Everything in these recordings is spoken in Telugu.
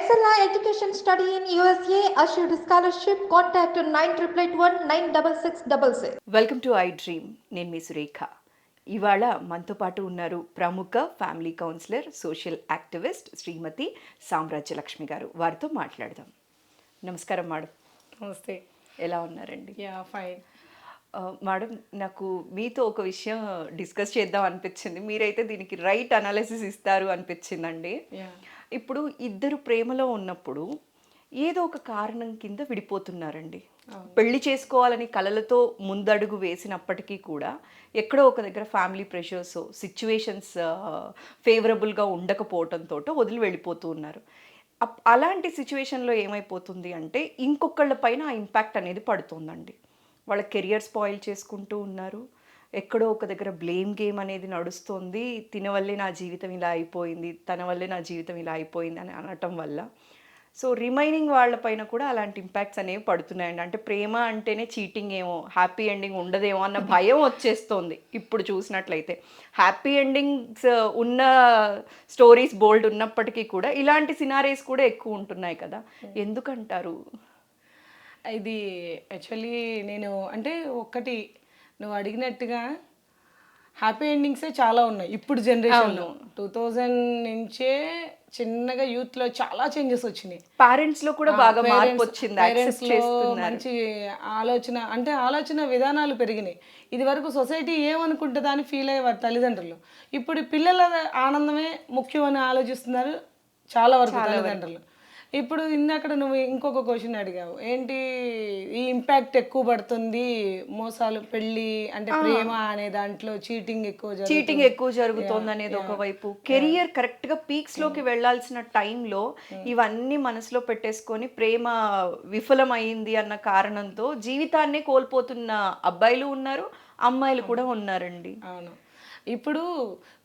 Excella Education Study in USA assured scholarship. Contact 9881 welcome to I dream నేను మీ సురేఖ. ఇవాళ మనతో పాటు ఉన్నారు ప్రముఖ family counsellor social activist Shrimati Samrajyalakshmi garu. వారితో మాట్లాడదాం. నమస్కారం మేడం. నమస్తే. ఎలా ఉన్నారండి? Yeah fine. మేడం నాకు మీతో ఒక విషయం డిస్కస్ చేద్దాం అనిపించింది. మీరైతే దీనికి రైట్ అనాలిసిస్ ఇస్తారు అనిపించిందండి. యా. ఇప్పుడు ఇద్దరు ప్రేమలో ఉన్నప్పుడు ఏదో ఒక కారణం కింద విడిపోతున్నారండి. పెళ్ళి చేసుకోవాలని కలలతో ముందడుగు వేసినప్పటికీ కూడా ఎక్కడో ఒక దగ్గర ఫ్యామిలీ ప్రెషర్స్ సిచ్యువేషన్స్ ఫేవరబుల్గా ఉండకపోవటంతో వదిలి వెళ్ళిపోతూ ఉన్నారు. అలాంటి సిచ్యువేషన్లో ఏమైపోతుంది అంటే ఇంకొకళ్ళ పైన ఆ ఇంపాక్ట్ అనేది పడుతుందండి. వాళ్ళ కెరియర్ స్పాయిల్ చేసుకుంటూ ఉన్నారు. ఎక్కడో ఒక దగ్గర బ్లేమ్ గేమ్ అనేది నడుస్తుంది. తిన వల్లే నా జీవితం ఇలా అయిపోయింది తన వల్లే నా జీవితం ఇలా అయిపోయింది అని అనటం వల్ల. సో రిమైనింగ్ వాళ్ళపైన కూడా అలాంటి ఇంపాక్ట్స్ అనేవి పడుతున్నాయండి. అంటే ప్రేమ అంటేనే చీటింగ్ ఏమో హ్యాపీ ఎండింగ్ ఉండదేమో అన్న భయం వచ్చేస్తోంది. ఇప్పుడు చూసినట్లయితే. హ్యాపీ ఎండింగ్స్ ఉన్న స్టోరీస్ బోల్డ్ ఉన్నప్పటికీ కూడా ఇలాంటి సినారీస్ కూడా ఎక్కువ ఉంటున్నాయి కదా. ఎందుకంటారు? ఇది యాక్చువల్లీ నేను అంటే ఒక్కటి నువ్వు అడిగినట్టుగా హ్యాపీ ఎండింగ్సే చాలా ఉన్నాయి. ఇప్పుడు జనరేషన్లో టూ థౌజండ్ నుంచే చిన్నగా యూత్లో చాలా చేంజెస్ వచ్చినాయి. పేరెంట్స్లో కూడా బాగా మార్పు వచ్చింది యాక్సెప్ట్లో మంచి ఆలోచన అంటే ఆలోచన విధానాలు పెరిగినాయి. ఇది వరకు సొసైటీ ఏమనుకుంటుందా అని ఫీల్ అయ్యేవారు తల్లిదండ్రులు. ఇప్పుడు పిల్లల ఆనందమే ముఖ్యం అని ఆలోచిస్తున్నారు చాలా వరకు. తల్లిదండ్రులు. ఇప్పుడు ఇందాక నువ్వు ఇంకొక క్వశ్చన్ అడిగావు. ఏంటి ఈ ఇంపాక్ట్ ఎక్కువ పడుతుంది మోసాలు పెళ్ళి అంటే ప్రేమ అనే దాంట్లో చీటింగ్ ఎక్కువ. చీటింగ్ ఎక్కువ జరుగుతోంది అనేది ఒకవైపు కెరియర్ కరెక్ట్గా పీక్స్లోకి వెళ్ళాల్సిన టైంలో ఇవన్నీ మనసులో పెట్టేసుకొని ప్రేమ విఫలమైంది అన్న కారణంతో జీవితాన్నే కోల్పోతున్న అబ్బాయిలు ఉన్నారు అమ్మాయిలు కూడా ఉన్నారండి. అవును. ఇప్పుడు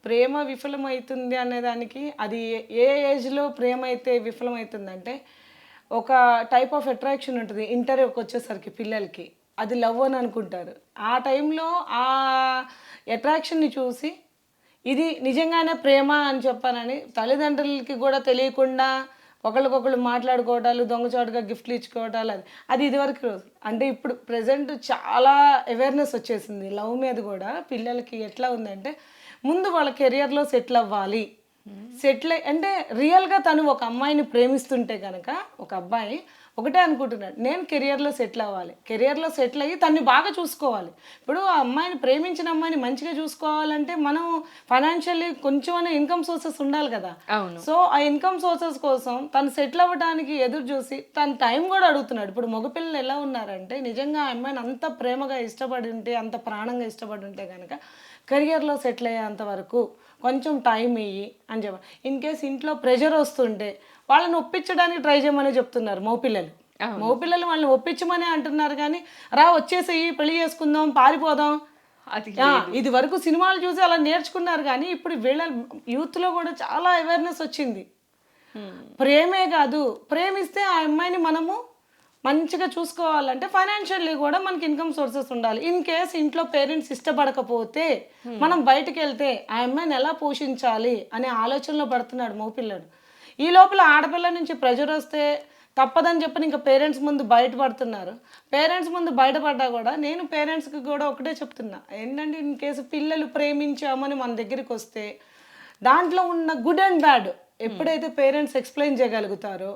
ప్రేమ విఫలమవుతుంది అనే దానికి అది ఏ- ఏజ్లో ప్రేమ అయితే విఫలమవుతుందంటే ఒక టైప్ ఆఫ్ అట్రాక్షన్ ఉంటుంది. ఇంటర్వ్యూకి వచ్చేసరికి పిల్లలకి. అది లవ్ అని అనుకుంటారు. ఆ టైంలో ఆ అట్రాక్షన్ని చూసి ఇది నిజంగానే ప్రేమ అని చెప్పానని తల్లిదండ్రులకి కూడా తెలియకుండా ఒకరికొకరు మాట్లాడుకోవటాలు దొంగచాటుగా గిఫ్ట్లు ఇచ్చుకోవటాలు అది. అది ఇదివరకు రోజు. అంటే ఇప్పుడు ప్రజెంట్ చాలా అవేర్నెస్ వచ్చేసింది. లవ్ మీద కూడా పిల్లలకి ఎట్లా ఉందంటే ముందు వాళ్ళ కెరియర్లో సెటిల్ అవ్వాలి సెటిల్ అంటే రియల్గా తను ఒక అమ్మాయిని ప్రేమిస్తుంటే కనుక ఒక అబ్బాయి ఒకటే అనుకుంటున్నాడు నేను కెరియర్లో సెటిల్ అవ్వాలి కెరియర్లో సెటిల్ అయ్యి తన్ని బాగా చూసుకోవాలి. ఇప్పుడు ఆ అమ్మాయిని ప్రేమించిన అమ్మాయిని మంచిగా చూసుకోవాలంటే మనం ఫైనాన్షియల్లీ కొంచెం ఇన్కమ్ సోర్సెస్ ఉండాలి కదా. సో ఆ ఇన్కమ్ సోర్సెస్ కోసం తను సెటిల్ అవ్వడానికి ఎదురు చూసి తన టైం కూడా అడుగుతున్నాడు. ఇప్పుడు మగపిల్లలు ఎలా ఉన్నారంటే నిజంగా ఆ అమ్మాయిని అంత ప్రేమగా ఇష్టపడి ఉంటే అంత ప్రాణంగా ఇష్టపడి ఉంటే కనుక కెరియర్లో సెటిల్ అయ్యేంత వరకు కొంచెం టైం ఇయ్యి అని చెప్ప ఇన్ కేస్ ఇంట్లో ప్రెషర్ వస్తుంటే వాళ్ళని ఒప్పించడానికి ట్రై చేయమని చెప్తున్నారు మగపిల్లలు మగపిల్లలు వాళ్ళని ఒప్పించమని అంటున్నారు కానీ రా వచ్చేసేయి పెళ్ళి చేసుకుందాం పారిపోదాం. ఇది వరకు సినిమాలు చూసి అలా నేర్చుకున్నారు కానీ ఇప్పుడు వీళ్ళ యూత్లో కూడా చాలా అవేర్నెస్ వచ్చింది. ప్రేమే కాదు ప్రేమిస్తే ఆ అమ్మాయిని మనము మంచిగా చూసుకోవాలంటే ఫైనాన్షియల్లీ కూడా మనకి ఇన్కమ్ సోర్సెస్ ఉండాలి. ఇన్ కేస్ ఇంట్లో పేరెంట్స్ ఇష్టపడకపోతే మనం బయటకు వెళ్తే ఆ అమ్మాయిని ఎలా పోషించాలి? అనే ఆలోచనలో పడుతున్నాడు మగపిల్లడు ఈ లోపల ఆడపిల్ల నుంచి ప్రెజర్ వస్తే తప్పదని చెప్పని ఇంకా పేరెంట్స్ ముందు బయటపడుతున్నారు. పేరెంట్స్ ముందు బయటపడ్డా కూడా నేను పేరెంట్స్కి కూడా ఒకటే చెప్తున్నా. ఏంటంటే ఇన్ కేసు పిల్లలు ప్రేమించామని మన దగ్గరికి వస్తే దాంట్లో ఉన్న గుడ్ అండ్ బ్యాడ్ ఎప్పుడైతే పేరెంట్స్ ఎక్స్ప్లెయిన్ చేయగలుగుతారో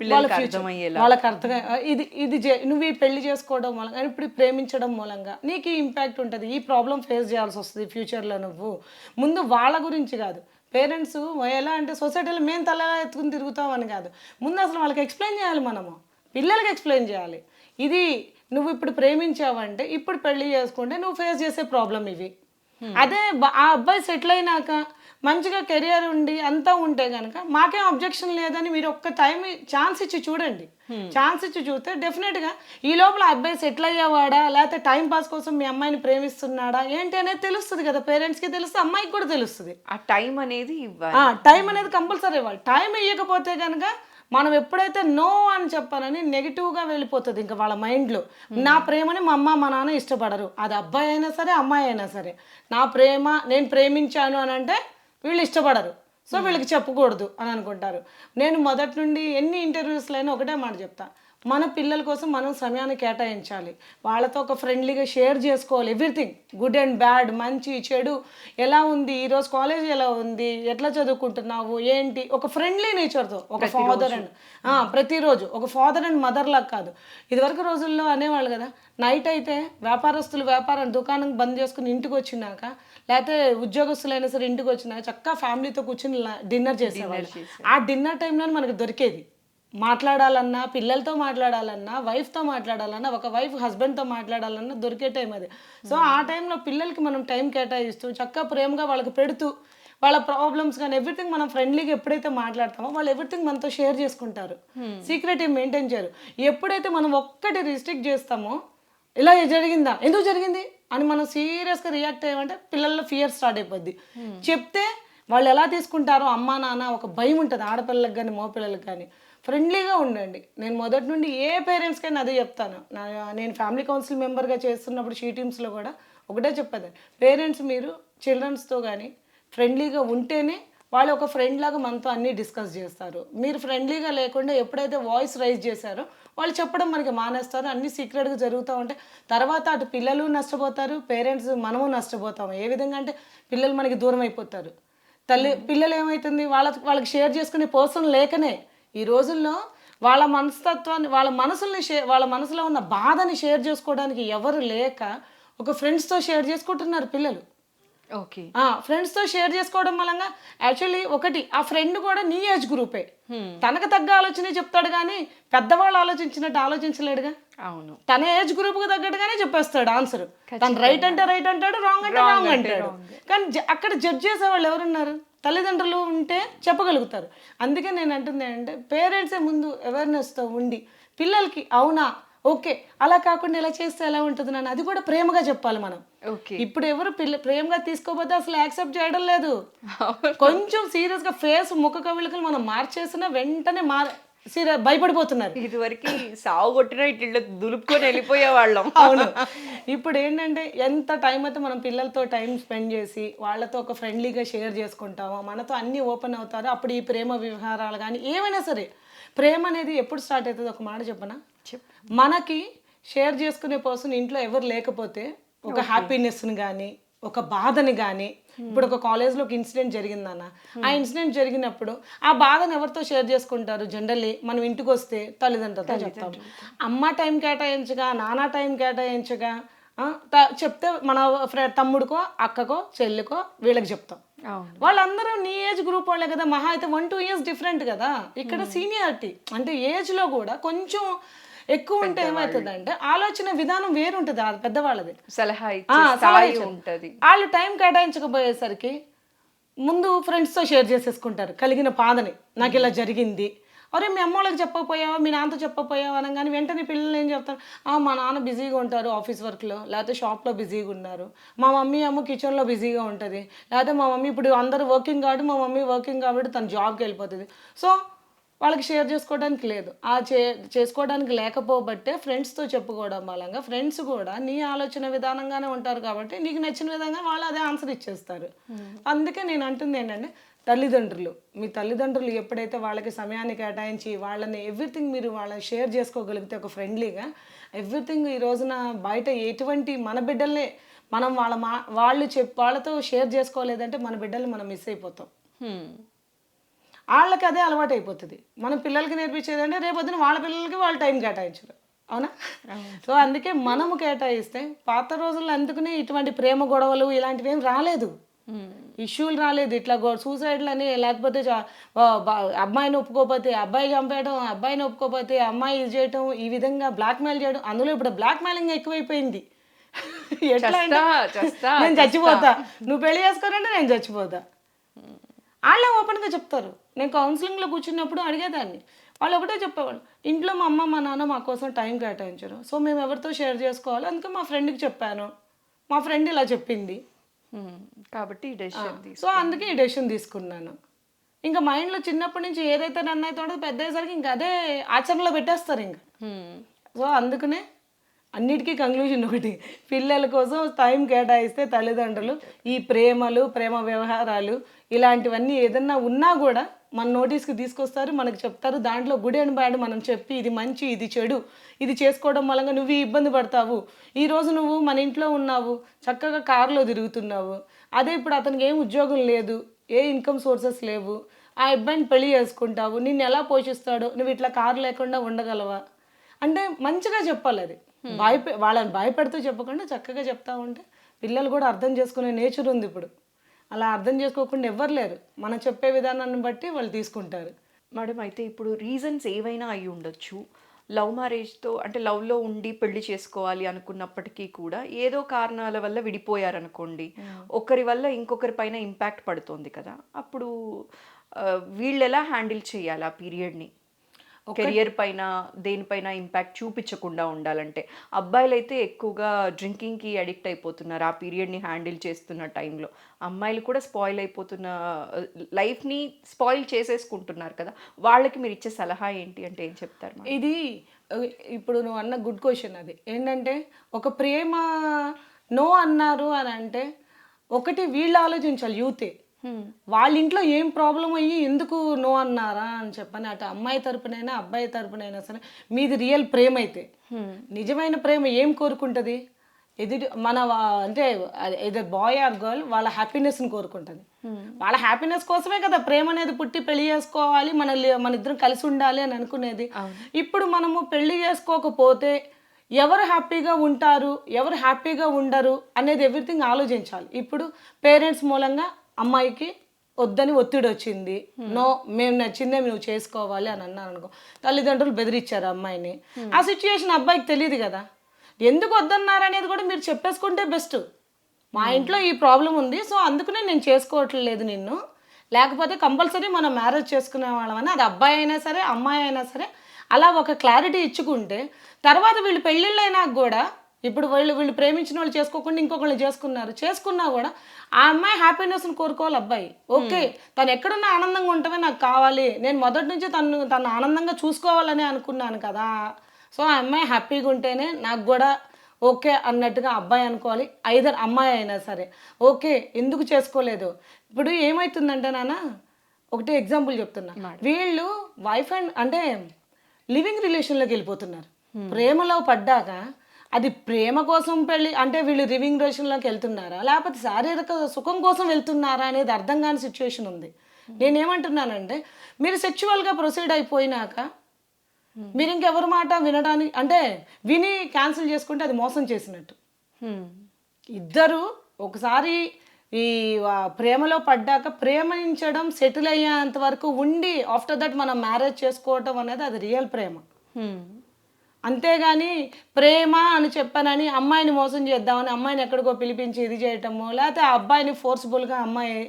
పిల్లలకి అర్థమయ్యేలా వాళ్ళకి అర్థం ఇది ఇది నువ్వు ఈ పెళ్ళి చేసుకోవడం మూలంగా ఇప్పుడు ప్రేమించడం మూలంగా నీకు ఈ ఇంపాక్ట్ ఉంటుంది. ఈ ప్రాబ్లం ఫేస్ చేయాల్సి వస్తుంది ఫ్యూచర్లో నువ్వు. ముందు వాళ్ళ గురించి కాదు. పేరెంట్స్ ఎలా అంటే సొసైటీలో మేము తల ఎత్తుకుని తిరుగుతాం అని కాదు. ముందు అసలు వాళ్ళకి ఎక్స్ప్లెయిన్ చేయాలి మనము. పిల్లలకి ఎక్స్ప్లెయిన్ చేయాలి. ఇది నువ్వు ఇప్పుడు ప్రేమించావంటే ఇప్పుడు పెళ్ళి చేసుకుంటే నువ్వు ఫేస్ చేసే ప్రాబ్లం ఇవి. అదే బ- ఆ అబ్బాయి సెటిల్ అయినాక మంచిగా కెరియర్ ఉండి అంతా ఉంటే కనుక మాకేం అబ్జెక్షన్ లేదని మీరు ఒక్క టైం ఛాన్స్ ఇచ్చి చూడండి. ఛాన్స్ ఇచ్చి చూస్తే డెఫినెట్గా ఈ లోపల అబ్బాయి సెటిల్ అయ్యేవాడా? లేకపోతే టైం పాస్ కోసం మీ అమ్మాయిని ప్రేమిస్తున్నాడా? ఏంటి అనేది తెలుస్తుంది కదా పేరెంట్స్కి తెలుస్తుంది అమ్మాయికి కూడా తెలుస్తుంది. ఆ టైం అనేది టైం అనేది కంపల్సరీ ఇవ్వాలి. టైం ఇవ్వకపోతే కనుక మనం ఎప్పుడైతే నో అని చెప్పానని నెగిటివ్గా వెళ్ళిపోతుంది ఇంకా వాళ్ళ మైండ్లో నా ప్రేమని మా అమ్మ మా నాన్న ఇష్టపడరు. అది అబ్బాయి అయినా సరే అమ్మాయి అయినా సరే. నా ప్రేమ నేను ప్రేమించాను అని అంటే వీళ్ళు ఇష్టపడరు. సో వీళ్ళకి చెప్పకూడదు అని అనుకుంటారు. నేను మొదటి నుండి ఎన్ని ఇంటర్వ్యూస్లైనా ఒకటే మాట చెప్తా. మన పిల్లల కోసం మనం సమయాన్ని కేటాయించాలి. వాళ్ళతో ఒక ఫ్రెండ్లీగా షేర్ చేసుకోవాలి. ఎవ్రీథింగ్ గుడ్ అండ్ బ్యాడ్ మంచి చెడు ఎలా ఉంది ఈరోజు కాలేజ్ ఎలా ఉంది ఎట్లా చదువుకుంటున్నావు ఏంటి? ఒక ఫ్రెండ్లీ నేచర్తో ఒక ఫాదర్ అండ్ ప్రతిరోజు ఒక ఫాదర్ అండ్ మదర్ లాగా కాదు. ఇదివరకు రోజుల్లో అనేవాళ్ళు కదా నైట్ అయితే వ్యాపారస్తులు వ్యాపారం దుకాణం బంద్ చేసుకుని ఇంటికి వచ్చినాక లేకపోతే ఉద్యోగస్తులైనా సరే ఇంటికి వచ్చినాక చక్కగా ఫ్యామిలీతో కూర్చుని డిన్నర్ చేసేవాళ్ళు. ఆ డిన్నర్ టైంలో మనకి దొరికేది. మాట్లాడాలన్నా పిల్లలతో మాట్లాడాలన్నా వైఫ్తో మాట్లాడాలన్నా ఒక వైఫ్ హస్బెండ్తో మాట్లాడాలన్నా దొరికే టైం అది. సో ఆ టైంలో పిల్లలకి మనం టైం కేటాయిస్తూ చక్కగా ప్రేమగా వాళ్ళకి పెడుతూ వాళ్ళ ప్రాబ్లమ్స్ కానీ ఎవ్రీథింగ్ మనం ఫ్రెండ్లీగా ఎప్పుడైతే మాట్లాడతామో వాళ్ళు ఎవ్రీథింగ్ మనతో షేర్ చేసుకుంటారు. సీక్రెట్ ఏం మెయింటైన్ చేయరు. ఎప్పుడైతే మనం ఒక్కటి రిస్ట్రిక్ట్ చేస్తామో ఇలా జరిగిందా? ఎందుకు జరిగింది? అని మనం సీరియస్గా రియాక్ట్ అయ్యామంటే పిల్లల్లో ఫియర్ స్టార్ట్ అయిపోద్ది. చెప్తే వాళ్ళు ఎలా తీసుకుంటారో అమ్మా నాన్న ఒక భయం ఉంటుంది ఆడపిల్లలకు కానీ మగపిల్లలకు కానీ. ఫ్రెండ్లీగా ఉండండి. నేను మొదటి నుండి ఏ పేరెంట్స్కైనా అదే చెప్తాను. నా నేను ఫ్యామిలీ కౌన్సిల్ మెంబర్గా చేస్తున్నప్పుడు షీ టీమ్స్లో కూడా ఒకటే చెప్పేది. పేరెంట్స్ మీరు చిల్డ్రన్స్తో కానీ ఫ్రెండ్లీగా ఉంటేనే వాళ్ళు ఒక ఫ్రెండ్ లాగా మనతో అన్నీ డిస్కస్ చేస్తారు. మీరు ఫ్రెండ్లీగా లేకుండా ఎప్పుడైతే వాయిస్ రైజ్ చేశారో వాళ్ళు చెప్పడం మనకి మానేస్తారు. అన్నీ సీక్రెట్గా జరుగుతూ ఉంటాయి తర్వాత అటు పిల్లలు నష్టపోతారు పేరెంట్స్ మనము నష్టపోతాము. ఏ విధంగా అంటే పిల్లలు మనకి దూరం అయిపోతారు. తల్లి పిల్లలు ఏమవుతుంది వాళ్ళ వాళ్ళకి షేర్ చేసుకునే పర్సన్ లేకనే ఈ రోజుల్లో వాళ్ళ మనస్తత్వాన్ని వాళ్ళ మనసుల్ని షేర్ వాళ్ళ మనసులో ఉన్న బాధని షేర్ చేసుకోవడానికి ఎవరు లేక ఒక ఫ్రెండ్స్తో షేర్ చేసుకుంటున్నారు పిల్లలు. ఓకే. ఫ్రెండ్స్తో షేర్ చేసుకోవడం మూలంగా యాక్చువల్లీ ఒకటి ఆ ఫ్రెండ్ కూడా నీ ఏజ్ గ్రూపే. తనకు తగ్గ ఆలోచనే చెప్తాడు కానీ పెద్దవాళ్ళు ఆలోచించినట్టు ఆలోచించలేడుగా. అవును. తన ఏజ్ గ్రూప్కు తగ్గట్టుగానే చెప్పేస్తాడు ఆన్సర్ తను రైట్ అంటే రైట్ అంటాడు రాంగ్ అంటే రాంగ్ అంటాడు. కానీ అక్కడ జడ్జ్ చేసే వాళ్ళు ఎవరున్నారు? తల్లిదండ్రులు ఉంటే చెప్పగలుగుతారు. అందుకే నేను అంటుంది ఏంటంటే పేరెంట్సే ముందు అవేర్నెస్తో ఉండి పిల్లలకి అవునా? ఓకే. అలా కాకుండా ఇలా చేస్తే ఎలా ఉంటుంది నన్ను? అది కూడా ప్రేమగా చెప్పాలి మనం. ఇప్పుడు ఎవరు పిల్ల ప్రేమగా తీసుకోపోతే అసలు యాక్సెప్ట్ చేయడం లేదు. కొంచెం సీరియస్గా ఫేస్ ముఖ కవిళకలు మనం మార్చేసినా వెంటనే మార్ సీరియస్ భయపడిపోతున్నారు. ఇదివరకు సావు కొట్టిన ఇట్లా దులుపుకొని వెళ్ళిపోయే వాళ్ళం అవును. ఇప్పుడు ఏంటంటే ఎంత టైం అయితే మనం పిల్లలతో టైం స్పెండ్ చేసి వాళ్ళతో ఒక ఫ్రెండ్లీగా షేర్ చేసుకుంటామో మనతో అన్ని ఓపెన్ అవుతారో అప్పుడు ఈ ప్రేమ వ్యవహారాలు కానీ ఏమైనా సరే ప్రేమ అనేది ఎప్పుడు స్టార్ట్ అవుతుంది? ఒక మాట చెప్పనా? మనకి షేర్ చేసుకునే పర్సన్ ఇంట్లో ఎవరు లేకపోతే ఒక హ్యాపీనెస్ని కానీ ఒక బాధని కానీ ఇప్పుడు ఒక కాలేజ్లో ఒక ఇన్సిడెంట్ జరిగిందన్న ఆ ఇన్సిడెంట్ జరిగినప్పుడు ఆ బాధను ఎవరితో షేర్ చేసుకుంటారు? జనరల్లీ మనం ఇంటికి వస్తే తల్లిదండ్రులతో చెప్తాం. అమ్మ టైం కేటాయించగా నాన్న టైం కేటాయించగా చెప్తే మన ఫ్రె- తమ్ముడికో అక్కకో చెల్లికో వీళ్ళకి చెప్తాం. వాళ్ళందరూ నీ ఏజ్ గ్రూప్ వాళ్ళే కదా మహా అయితే వన్ టూ ఇయర్స్ డిఫరెంట్ కదా. ఇక్కడ సీనియారిటీ అంటే ఏజ్లో కూడా కొంచెం ఎక్కువ ఉంటే ఏమవుతుందంటే ఆలోచన విధానం వేరుంటుంది ఆ పెద్దవాళ్ళది. సలహా. ఉంటది. వాళ్ళు టైం కేటాయించకపోయేసరికి ముందు ఫ్రెండ్స్తో షేర్ చేసేసుకుంటారు కలిగిన బాధని నాకు ఇలా జరిగింది. అరే మీ అమ్మ వాళ్ళకి చెప్పకపోయావా? మీ నాన్నతో చెప్పకపోయావా అనగానే వెంటనే పిల్లలు ఏం చెప్తారు? "ఆ, మా నాన్న బిజీగా ఉంటారు ఆఫీస్ వర్క్లో లేకపోతే షాప్లో బిజీగా ఉన్నారు. మా మమ్మీ ఏమో కిచెన్లో బిజీగా ఉంటుంది. లేకపోతే మా మమ్మీ ఇప్పుడు అందరూ వర్కింగ్ కాబట్టి మా మమ్మీ వర్కింగ్ కాబట్టి తను జాబ్కి వెళ్ళిపోతుంది. సో వాళ్ళకి షేర్ చేసుకోవడానికి లేదు. ఆ చే చేసుకోవడానికి లేకపోబట్టే ఫ్రెండ్స్తో చెప్పుకోవడం మూలంగా ఫ్రెండ్స్ కూడా నీ ఆలోచన విధానంగానే ఉంటారు కాబట్టి నీకు నచ్చిన విధంగా వాళ్ళు అదే ఆన్సర్ ఇచ్చేస్తారు. అందుకే నేను అంటుంది ఏంటంటే తల్లిదండ్రులు మీ తల్లిదండ్రులు ఎప్పుడైతే వాళ్ళకి సమయాన్ని కేటాయించి వాళ్ళని ఎవ్రీథింగ్ మీరు వాళ్ళని షేర్ చేసుకోగలిగితే ఒక ఫ్రెండ్లీగా ఎవ్రీథింగ్ ఈ రోజున బయట ఎటువంటి మన బిడ్డల్నే మనం వాళ్ళ మా వాళ్ళు చెప్ వాళ్ళతో షేర్ చేసుకోలేదంటే మన బిడ్డల్ని మనం మిస్ అయిపోతాం. వాళ్ళకి అదే అలవాటు అయిపోతుంది మనం పిల్లలకి నేర్పించేది అంటే రేపొద్దున వాళ్ళ పిల్లలకి వాళ్ళు టైం కేటాయించరు. అవునా? సో అందుకే మనము కేటాయిస్తే పాత రోజుల్లో అందుకనే ఇటువంటి ప్రేమ గొడవలు ఇలాంటివి ఏం రాలేదు ఇష్యూలు రాలేదు. ఇట్లా సూసైడ్లు అని లేకపోతే అమ్మాయిని ఒప్పుకోకపోతే అబ్బాయి చంపేయడం అబ్బాయిని ఒప్పుకోకపోతే అమ్మాయి ఇది చేయడం ఈ విధంగా బ్లాక్మెయిల్ చేయడం అందులో ఇప్పుడు బ్లాక్ మెయిలింగ్ ఎక్కువైపోయింది. ఎట్లా నేను చచ్చిపోతా. నువ్వు పెళ్ళి చేసుకోరంటే నేను చచ్చిపోతా. వాళ్ళే ఓపెన్గా చెప్తారు. నేను కౌన్సిలింగ్లో కూర్చున్నప్పుడు అడిగేదాన్ని. వాళ్ళు ఒకటే చెప్పేవాళ్ళు ఇంట్లో మా అమ్మ మా నాన్న మా కోసం టైం కేటాయించారు. సో మేము ఎవరితో షేర్ చేసుకోవాలి? అందుకే మా ఫ్రెండ్కి చెప్పాను. మా ఫ్రెండ్ ఇలా చెప్పింది. కాబట్టి ఈ డెసిషన్ సో అందుకే ఈ డెసిషన్ తీసుకున్నాను. ఇంకా మైండ్లో చిన్నప్పటి నుంచి ఏదైతే నన్ను అయితే ఉండదు పెద్ద అయ్యేసరికి ఇంకా అదే ఆచరణలో పెట్టేస్తారు ఇంకా. సో అందుకనే అన్నిటికీ కంక్లూషన్ ఒకటి. పిల్లల కోసం టైం కేటాయిస్తే తల్లిదండ్రులు ఈ ప్రేమలు ప్రేమ వ్యవహారాలు ఇలాంటివన్నీ ఏదన్నా ఉన్నా కూడా మన నోటీస్కి తీసుకొస్తారు మనకు చెప్తారు. దాంట్లో గుడ్ అండ్ బ్యాడ్ మనం చెప్పి ఇది మంచి ఇది చెడు ఇది చేసుకోవడం వలన నువ్వు ఇబ్బంది పడతావు. ఈరోజు నువ్వు మన ఇంట్లో ఉన్నావు చక్కగా కారులో తిరుగుతున్నావు. అదే ఇప్పుడు అతనికి ఏం ఉద్యోగం లేదు ఏ ఇన్కమ్ సోర్సెస్ లేవు. ఆ అబ్బాయిని పెళ్ళి చేసుకుంటావు నిన్ను ఎలా పోషిస్తాడు నువ్వు ఇట్లా కారు లేకుండా ఉండగలవా? అంటే మంచిగా చెప్పాలి అది. భయపె వాళ్ళని భయపెడుతూ చెప్పకుండా చక్కగా చెప్తా ఉంటే పిల్లలు కూడా అర్థం చేసుకునే నేచర్ ఉంది ఇప్పుడు. అలా అర్థం చేసుకోకుండా ఎవ్వరు లేరు. మనం చెప్పే విధానాన్ని బట్టి వాళ్ళు తీసుకుంటారు. మేడం అయితే ఇప్పుడు రీజన్స్ ఏవైనా అయి ఉండొచ్చు? లవ్ మ్యారేజ్తో అంటే లవ్లో ఉండి పెళ్ళి చేసుకోవాలి అనుకున్నప్పటికీ కూడా ఏదో కారణాల వల్ల విడిపోయారనుకోండి ఒకరి వల్ల ఇంకొకరి పైన ఇంపాక్ట్ పడుతుంది కదా. అప్పుడు వీళ్ళు ఎలా హ్యాండిల్ చేయాలి ఆ పీరియడ్ని? కెరియర్ పైన దేనిపైన ఇంపాక్ట్ చూపించకుండా ఉండాలంటే. అబ్బాయిలు అయితే ఎక్కువగా డ్రింకింగ్కి అడిక్ట్ అయిపోతున్నారు ఆ పీరియడ్ని హ్యాండిల్ చేస్తున్న టైంలో. అమ్మాయిలు కూడా స్పాయిల్ అయిపోతున్న లైఫ్ని స్పాయిల్ చేసేసుకుంటున్నారు కదా. వాళ్ళకి మీరు ఇచ్చే సలహా ఏంటి? అంటే ఏం చెప్తారు? ఇది ఇప్పుడు నువ్వు అన్న గుడ్ క్వశ్చన్ అది. ఏంటంటే ఒక ప్రేమ నో అన్నారు అని అంటే ఒకటి వీళ్ళు ఆలోచించాలి యూతే. వాళ్ళ ఇంట్లో ఏం ప్రాబ్లం అయ్యి ఎందుకు నో అన్నారా అని చెప్పని అటు అమ్మాయి తరపునైనా అబ్బాయి తరపునైనా సరే మీది రియల్ ప్రేమ అయితే. నిజమైన ప్రేమ ఏం కోరుకుంటుంది? ఎదుటి మన అంటే ఏదో బాయ్ ఆర్ గర్ల్ వాళ్ళ హ్యాపీనెస్ని కోరుకుంటుంది. వాళ్ళ హ్యాపీనెస్ కోసమే కదా ప్రేమ అనేది పుట్టి పెళ్ళి చేసుకోవాలి మన మన ఇద్దరం కలిసి ఉండాలి అని అనుకునేది. ఇప్పుడు మనము పెళ్ళి చేసుకోకపోతే ఎవరు హ్యాపీగా ఉంటారు ఎవరు హ్యాపీగా ఉండరు అనేది ఎవ్రీథింగ్ ఆలోచించాలి. ఇప్పుడు పేరెంట్స్ మూలంగా అమ్మాయికి వద్దని ఒత్తిడి వచ్చింది. నో మేము నచ్చిందే నువ్వు చేసుకోవాలి అని అన్నారు అనుకో. తల్లిదండ్రులు బెదిరించారు అమ్మాయిని. ఆ సిచ్యుయేషన్ అబ్బాయికి తెలియదు కదా. ఎందుకు వద్దన్నారు అనేది కూడా మీరు చెప్పేసుకుంటే బెస్ట్. మా ఇంట్లో ఈ ప్రాబ్లం ఉంది సో అందుకనే నేను చేసుకోవట్లేదు నిన్ను. లేకపోతే కంపల్సరీ మనం మ్యారేజ్ చేసుకునే వాళ్ళమని అది అబ్బాయి అయినా సరే అమ్మాయి అయినా సరే అలా ఒక క్లారిటీ ఇచ్చుకుంటే తర్వాత వీళ్ళు పెళ్ళిళ్ళు అయినా కూడా ఇప్పుడు వీళ్ళు వీళ్ళు ప్రేమించిన వాళ్ళు చేసుకోకుండా ఇంకొకళ్ళు చేసుకున్నారు. చేసుకున్నా కూడా ఆ అమ్మాయి హ్యాపీనెస్ని కోరుకోవాలి అబ్బాయి. ఓకే తను ఎక్కడున్నా ఆనందంగా ఉంటమే నాకు కావాలి. నేను మొదటి నుంచి తను తను ఆనందంగా చూసుకోవాలని అనుకున్నాను కదా. సో ఆ అమ్మాయి హ్యాపీగా ఉంటేనే నాకు కూడా ఓకే అన్నట్టుగా అబ్బాయి అనుకోవాలి. ఐదర్ అమ్మాయి అయినా సరే. ఓకే ఎందుకు చేసుకోలేదు? ఇప్పుడు ఏమవుతుందంటే నాన్న ఒకటి ఎగ్జాంపుల్ చెప్తున్నా. వీళ్ళు వైఫ్ అండ్ అంటే లివింగ్ రిలేషన్లోకి వెళ్ళిపోతున్నారు. ప్రేమలో పడ్డాక అది ప్రేమ కోసం పెళ్ళి అంటే వీళ్ళు లివింగ్ రిలేషన్లోకి వెళ్తున్నారా లేకపోతే శారీరక సుఖం కోసం వెళ్తున్నారా అనేది అర్థం కాని సిచ్యువేషన్ ఉంది నేనేమంటున్నానంటే మీరు సెక్షువల్గా ప్రొసీడ్ అయిపోయినాక మీరు ఇంకెవరి మాట వినడానికి అంటే విని క్యాన్సిల్ చేసుకుంటే అది మోసం చేసినట్టు. ఇద్దరు ఒకసారి ఈ ప్రేమలో పడ్డాక ప్రేమించడం సెటిల్ అయ్యేంత వరకు ఉండి ఆఫ్టర్ దట్ మనం మ్యారేజ్ చేసుకోవటం అనేది అది రియల్ ప్రేమ. అంతేగాని ప్రేమ అని చెప్పానని అమ్మాయిని మోసం చేద్దామని అమ్మాయిని ఎక్కడికో పిలిపించి ఇది చేయటము లేకపోతే ఆ అబ్బాయిని ఫోర్స్ఫుల్గా అమ్మాయి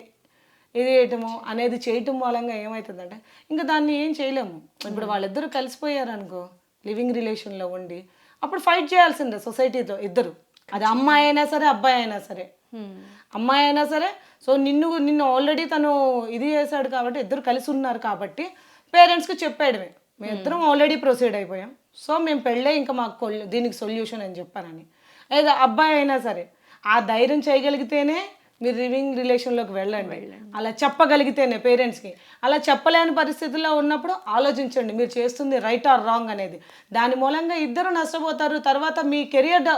ఇది చేయటము అనేది చేయటం మూలంగా ఏమవుతుందంటే ఇంకా దాన్ని ఏం చేయలేము. ఇప్పుడు వాళ్ళిద్దరూ కలిసిపోయారు అనుకో లివింగ్ రిలేషన్లో ఉండి అప్పుడు ఫైట్ చేయాల్సిందే సొసైటీతో ఇద్దరు. అది అమ్మాయి అయినా సరే అబ్బాయి అయినా సరే. అమ్మాయి అయినా సరే సో నిన్ను నిన్ను ఆల్రెడీ తను ఇది చేశాడు కాబట్టి ఇద్దరు కలిసి ఉన్నారు కాబట్టి పేరెంట్స్కి చెప్పాడమే మేము ఇద్దరం ఆల్రెడీ ప్రొసీడ్ అయిపోయాం. సో మేము పెళ్ళే ఇంకా మాకు కొల్- దీనికి సొల్యూషన్ అని చెప్పానని. లేదా అబ్బాయి అయినా సరే ఆ ధైర్యం చేయగలిగితేనే మీరు లివింగ్ రిలేషన్లోకి వెళ్ళండి. అలా చెప్పగలిగితేనే పేరెంట్స్కి. అలా చెప్పలేని పరిస్థితుల్లో ఉన్నప్పుడు ఆలోచించండి మీరు చేస్తుంది రైట్ ఆర్ రాంగ్ అనేది. దాని మూలంగా ఇద్దరు నష్టపోతారు తర్వాత మీ కెరియర్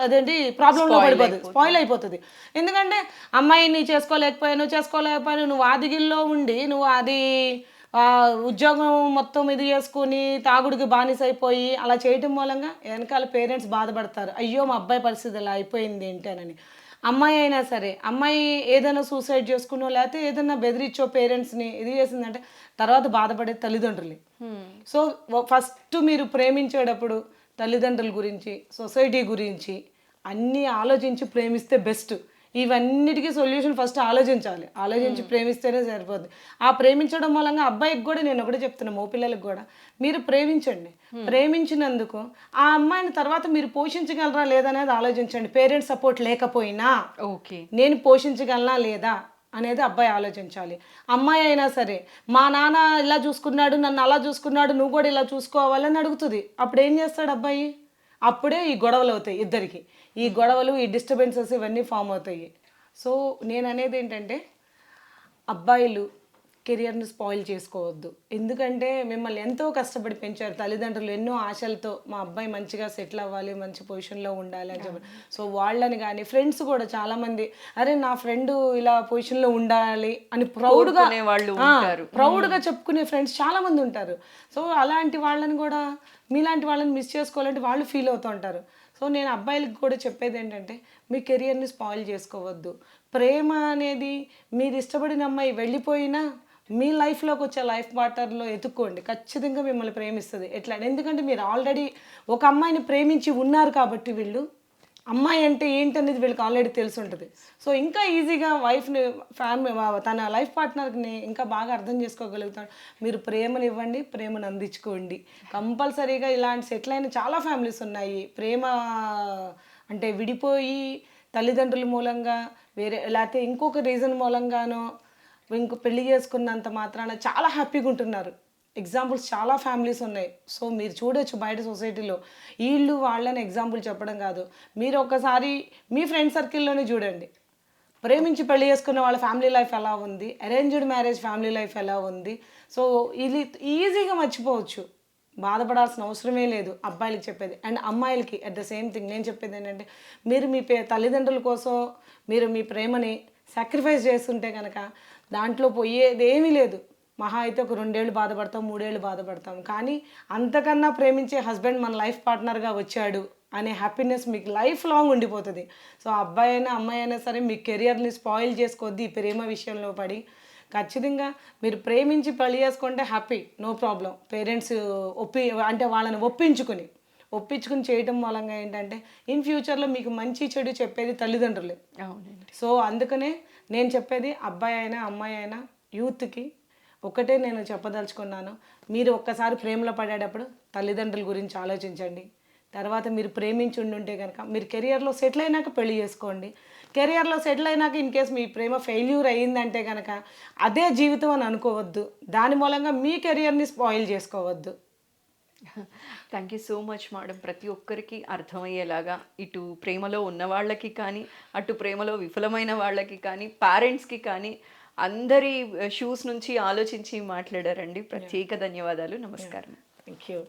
అదేంటి ప్రాబ్లంలో పడిపోతుంది స్పాయిల్ అయిపోతుంది. ఎందుకంటే అమ్మాయిని చేసుకోలేకపోయాను చేసుకోలేకపోయాను నువ్వు ఆ దిగిల్లో ఉండి నువ్వు అది ఉద్యోగం మొత్తం ఇది చేసుకుని తాగుడికి బానిస అయిపోయి అలా చేయటం మూలంగా వెనకాల పేరెంట్స్ బాధపడతారు. అయ్యో మా అబ్బాయి పరిస్థితి ఇలా అయిపోయింది ఏంటనని అమ్మాయి అయినా సరే అమ్మాయి ఏదైనా సూసైడ్ చేసుకునో లేకపోతే ఏదైనా బెదిరించో పేరెంట్స్ని ఇది చేసిందంటే తర్వాత బాధపడే తల్లిదండ్రులే. సో ఫస్ట్ మీరు ప్రేమించేటప్పుడు తల్లిదండ్రుల గురించి సొసైటీ గురించి అన్నీ ఆలోచించి ప్రేమిస్తే బెస్ట్. ఇవన్నిటికీ సొల్యూషన్ ఫస్ట్ ఆలోచించాలి. ఆలోచించి ప్రేమిస్తేనే సరిపోతుంది ఆ ప్రేమించడం మూలంగా అబ్బాయికి కూడా నేను ఒకటే చెప్తున్నా మో పిల్లలకు కూడా. మీరు ప్రేమించండి. ప్రేమించినందుకు ఆ అమ్మాయిని తర్వాత మీరు పోషించగలరా లేదనేది ఆలోచించండి. పేరెంట్స్ సపోర్ట్ లేకపోయినా ఓకే. నేను పోషించగలనా లేదా అనేది అబ్బాయి ఆలోచించాలి. అమ్మాయి అయినా సరే మా నాన్న ఇలా చూసుకున్నాడు నన్ను అలా చూసుకున్నాడు నువ్వు కూడా ఇలా చూసుకోవాలని అడుగుతుంది. అప్పుడు ఏం చేస్తాడు అబ్బాయి? అప్పుడే ఈ గొడవలు అవుతాయి ఇద్దరికి. ఈ గొడవలు ఈ డిస్టర్బెన్సెస్ ఇవన్నీ ఫామ్ అవుతాయి. సో నేను అనేది ఏంటంటే అబ్బాయిలు కెరియర్ని స్పాయిల్ చేసుకోవద్దు. ఎందుకంటే మిమ్మల్ని ఎంతో కష్టపడి పెంచారు తల్లిదండ్రులు. ఎన్నో ఆశలతో మా అబ్బాయి మంచిగా సెటిల్ అవ్వాలి మంచి పొజిషన్లో ఉండాలి అని చెప్పి. సో వాళ్ళని కానీ ఫ్రెండ్స్ కూడా చాలామంది అరే నా ఫ్రెండ్ ఇలా పొజిషన్లో ఉండాలి అని ప్రౌడ్గా వాళ్ళు ఉంటారు. ప్రౌడ్గా చెప్పుకునే ఫ్రెండ్స్ చాలా మంది ఉంటారు. సో అలాంటి వాళ్ళని కూడా మీలాంటి వాళ్ళని మిస్ చేసుకోవాలంటే వాళ్ళు ఫీల్ అవుతూ ఉంటారు. సో నేను అబ్బాయిలకు కూడా చెప్పేది ఏంటంటే మీ కెరియర్ని స్పాయిల్ చేసుకోవద్దు. ప్రేమ అనేది మీరు ఇష్టపడిన అమ్మాయి వెళ్ళిపోయినా మీ లైఫ్లోకి వచ్చే లైఫ్ పార్ట్నర్లో ఎత్తుక్కోండి. ఖచ్చితంగా మిమ్మల్ని ప్రేమిస్తుంది. ఎట్లా? ఎందుకంటే మీరు ఆల్రెడీ ఒక అమ్మాయిని ప్రేమించి ఉన్నారు కాబట్టి వీళ్ళు. అమ్మాయి అంటే ఏంటనేది వీళ్ళకి ఆల్రెడీ తెలిసి ఉంటుంది సో ఇంకా ఈజీగా వైఫ్ని ఫ్యామిలీ తన లైఫ్ పార్ట్నర్ని ఇంకా బాగా అర్థం చేసుకోగలుగుతాడు. మీరు ప్రేమను ఇవ్వండి ప్రేమను అందించుకోండి. కంపల్సరీగా ఇలాంటి సెటిల్ అయిన చాలా ఫ్యామిలీస్ ఉన్నాయి. ప్రేమ అంటే విడిపోయి తల్లిదండ్రుల మూలంగా వేరే లేకపోతే ఇంకొక రీజన్ మూలంగానో ఇంకో పెళ్ళి చేసుకున్నంత మాత్రాన చాలా హ్యాపీగా ఉంటున్నారు. ఎగ్జాంపుల్స్ చాలా ఫ్యామిలీస్ ఉన్నాయి. సో మీరు చూడొచ్చు బయట సొసైటీలో. వీళ్ళు వాళ్ళని ఎగ్జాంపుల్ చెప్పడం కాదు. మీరు ఒక్కసారి మీ ఫ్రెండ్ సర్కిల్లోనే చూడండి. ప్రేమించి పెళ్ళి చేసుకున్న వాళ్ళ ఫ్యామిలీ లైఫ్ ఎలా ఉంది? అరేంజ్డ్ మ్యారేజ్ ఫ్యామిలీ లైఫ్ ఎలా ఉంది? సో ఇది ఈజీగా మర్చిపోవచ్చు. బాధపడాల్సిన అవసరమే లేదు అబ్బాయిలకి చెప్పేది. అండ్ అమ్మాయిలకి అట్ ద సేమ్ థింగ్ నేను చెప్పేది ఏంటంటే మీరు మీ పే తల్లిదండ్రుల కోసం మీరు మీ ప్రేమని సాక్రిఫైస్ చేస్తుంటే కనుక దాంట్లో పోయేది ఏమీ లేదు. మహా అయితే ఒక రెండేళ్ళు బాధపడతాం మూడేళ్ళు బాధపడతాం. కానీ అంతకన్నా ప్రేమించే హస్బెండ్ మన లైఫ్ పార్ట్నర్గా వచ్చాడు అనే హ్యాపీనెస్ మీకు లైఫ్ లాంగ్ ఉండిపోతుంది. సో అబ్బాయి అయినా అమ్మాయి అయినా సరే మీ కెరియర్ని స్పాయిల్ చేసుకోవద్దు ఈ ప్రేమ విషయంలో పడి. ఖచ్చితంగా మీరు ప్రేమించి పెళ్ళి చేసుకుంటే హ్యాపీ నో ప్రాబ్లం. పేరెంట్స్ ఒప్పి అంటే వాళ్ళని ఒప్పించుకుని ఒప్పించుకుని చేయడం మూలంగా ఏంటంటే ఇన్ ఫ్యూచర్లో మీకు మంచి చెడు చెప్పేది తల్లిదండ్రులే. సో అందుకనే నేను చెప్పేది అబ్బాయి అయినా అమ్మాయి అయినా యూత్కి ఒకటే నేను చెప్పదలుచుకున్నాను. మీరు ఒక్కసారి ప్రేమలో పడేటప్పుడు తల్లిదండ్రుల గురించి ఆలోచించండి. తర్వాత మీరు ప్రేమించి ఉండుంటే కనుక మీరు కెరియర్లో సెటిల్ అయినాక పెళ్ళి చేసుకోండి. కెరియర్లో సెటిల్ అయినాక ఇన్ కేస్ మీ ప్రేమ ఫెయిల్యూర్ అయ్యిందంటే కనుక అదే జీవితం అని అనుకోవద్దు. దాని మూలంగా మీ కెరియర్ని స్పాయిల్ చేసుకోవద్దు. Thank you so much madam. ప్రతి ఒక్కరికి అర్థమయ్యేలాగా ఇటు ప్రేమలో ఉన్న వాళ్ళకి కానీ అటు ప్రేమలో విఫలమైన వాళ్ళకి కానీ పేరెంట్స్కి కానీ అందరి షూస్ నుంచి ఆలోచించి మాట్లాడారండి. ప్రత్యేక ధన్యవాదాలు. నమస్కారం. Thank you